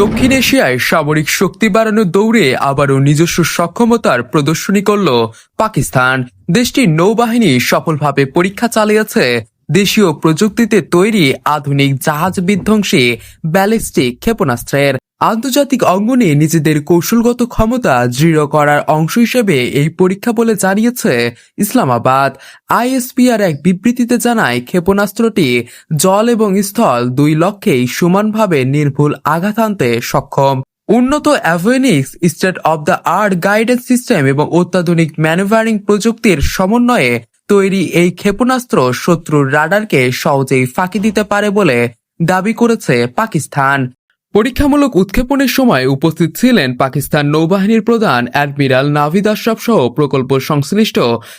দক্ষিণ এশিয়ায় সামরিক শক্তি বাড়ানোর দৌড়ে আবারও নিজস্ব সক্ষমতার প্রদর্শনী করল পাকিস্তান। দেশটির নৌবাহিনী সফলভাবে পরীক্ষা চালিয়েছে দেশীয় প্রযুক্তিতে তৈরি আধুনিক জাহাজ বিধ্বংসী ব্যালিস্টিক ক্ষেপণাস্ত্রের আন্তর্জাতিক অঙ্গনে নিজেদের কৌশলগত ক্ষমতা দৃঢ় করার অংশ হিসেবে এই পরীক্ষা বলে জানিয়েছে ইসলামাবাদ। আইএসপিআর এক বিবৃতিতে জানায়, ক্ষেপণাস্ত্রটি জল এবং স্থল দুই লক্ষ্যেই সমানভাবে নির্ভুল আঘাত আনতে সক্ষম। উন্নত avionics, state of the art guidance system এবং অত্যাধুনিক ম্যানুভারিং প্রযুক্তির সমন্বয়ে তৈরি এই ক্ষেপণাস্ত্র শত্রুর রাডারকে সহজেই ফাঁকি দিতে পারে বলে দাবি করেছে পাকিস্তান। পরীক্ষামূলক উৎক্ষেপণের সময় উপস্থিত ছিলেন পাকিস্তান নৌবাহিনীর প্রধান অ্যাডমিরাল নাভিদ আশরাফ সহ প্রকল্প সংশ্লিষ্ট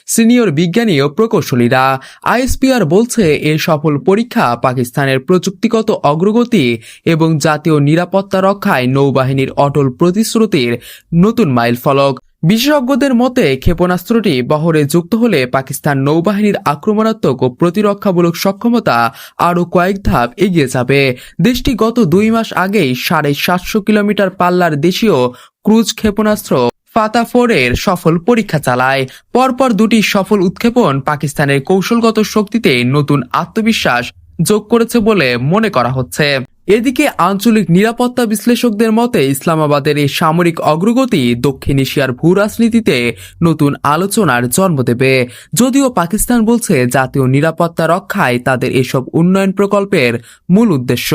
সিনিয়র বিজ্ঞানী ও প্রকৌশলীরা। আইএসপিআর বলছে, এ সফল পরীক্ষা পাকিস্তানের প্রযুক্তিগত অগ্রগতি এবং জাতীয় নিরাপত্তা রক্ষায় নৌবাহিনীর অটল প্রতিশ্রুতির নতুন মাইল ফলক বিশেষজ্ঞদের মতে, ক্ষেপণাস্ত্রটি বহরে যুক্ত হলে পাকিস্তান নৌবাহিনীর আক্রমণাত্মক ও প্রতিরক্ষামূলক সক্ষমতা আরও কয়েক ধাপ এগিয়ে যাবে। দেশটি গত দুই মাস আগেই সাড়ে সাতশো কিলোমিটার পাল্লার দেশীয় ক্রুজ ক্ষেপণাস্ত্র ফাতাফোরের সফল পরীক্ষা চালায়। পরপর দুটি সফল উৎক্ষেপণ পাকিস্তানের কৌশলগত শক্তিতে নতুন আত্মবিশ্বাস যোগ করেছে বলে মনে করা হচ্ছে। এদিকে আঞ্চলিক নিরাপত্তা বিশ্লেষকদের মতে ইসলামাবাদের এই সামরিক অগ্রগতি দক্ষিণ এশিয়ার ভূ রাজনীতিতে নতুন আলোচনার জন্ম দেবে। যদিও পাকিস্তান বলছে জাতীয় নিরাপত্তা রক্ষায় তাদের এসব উন্নয়ন প্রকল্পের মূল উদ্দেশ্য।